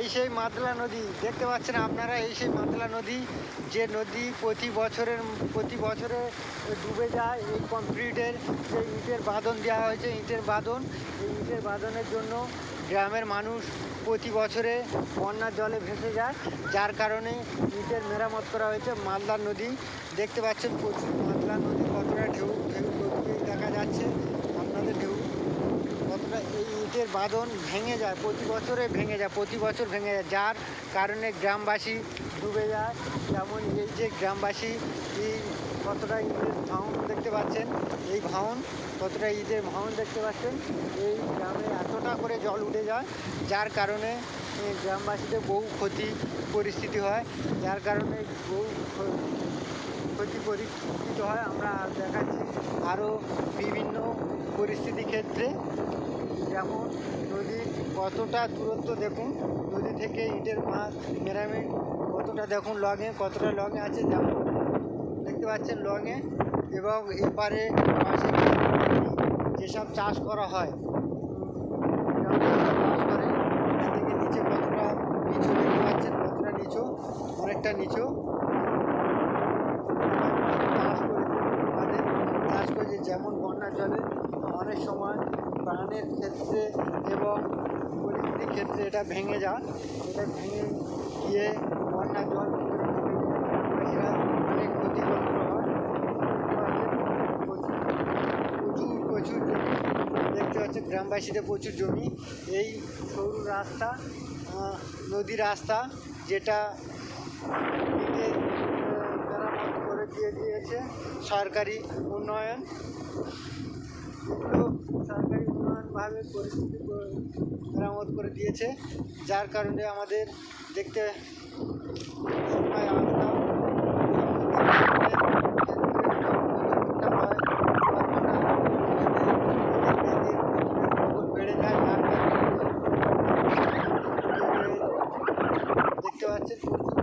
এই সেই মাতলা নদী, দেখতে পাচ্ছেন আপনারা এই সেই মাতলা নদী, যে নদী প্রতি বছরের, প্রতি বছরে ডুবে যায় এই কংক্রিটের, যে ইটের বাঁধন দেওয়া হয়েছে, ইটের বাঁধন। এই ইটের বাঁধনের জন্য গ্রামের মানুষ প্রতি বছরে বন্যার জলে ভেসে যায়, যার কারণে ইটের মেরামত করা হয়েছে মালদার নদী। দেখতে পাচ্ছেন প্রচুর মাতলা নদী। ইটের বাঁধন ভেঙে যায়, প্রতি বছরে ভেঙে যায়, প্রতি বছর ভেঙে যায়। যার কারণে গ্রামবাসী ডুবে যায়। যেমন এই যে গ্রামবাসী, এই কতটা ঈদের ভাঙন দেখতে পাচ্ছেন, এই ভাঙন কতটা ঈদের ভাঙন দেখতে পাচ্ছেন, এই গ্রামে এতটা করে জল উঠে যায়, যার কারণে গ্রামবাসীদের বহু ক্ষতি পরিস্থিতি হয়। যার কারণে বহু ক্ষ- ক্ষতি পরিস্থিত হয়। আমরা দেখাচ্ছি আরও বিভিন্ন পরিস্থিতি ক্ষেত্রে। যেমন নদীর কতটা দূরত্ব দেখুন। নদী থেকে ইটের মাছ মেরামে কতটা দেখুন লঙে কতটা লঙে আছে যেমন দেখতে পাচ্ছেন লঙে এবং এপারে পাশে যেসব চাষ করা হয় গ্রামে চাষ করে এদিকে নিচে কতটা নিচু দেখতে পাচ্ছেন কতটা নিচু অনেকটা নিচু চাষ তাদের চাষ করেছে যেমন বন্যার জলে অনেক সময় প্রাণের ক্ষেত্রে এবং পরিস্থিতির ক্ষেত্রে এটা ভেঙে যায়। এটা ভেঙে গিয়ে বন্যার জল অনেক ক্ষতিগ্রস্ত হয়। প্রচুর প্রচুর জমি দেখতে পাচ্ছেন, গ্রামবাসীদের প্রচুর জমি। এই সরু রাস্তা নদী রাস্তা যেটা আহ, মেরামত করে দিয়ে দিয়েছে সরকারি উন্নয়ন। সরকারি উন্নয়নভাবে পরিস্থিতি মেরামত করে দিয়েছে। যার কারণে আমাদের দেখতে দেখতে পাচ্ছেন।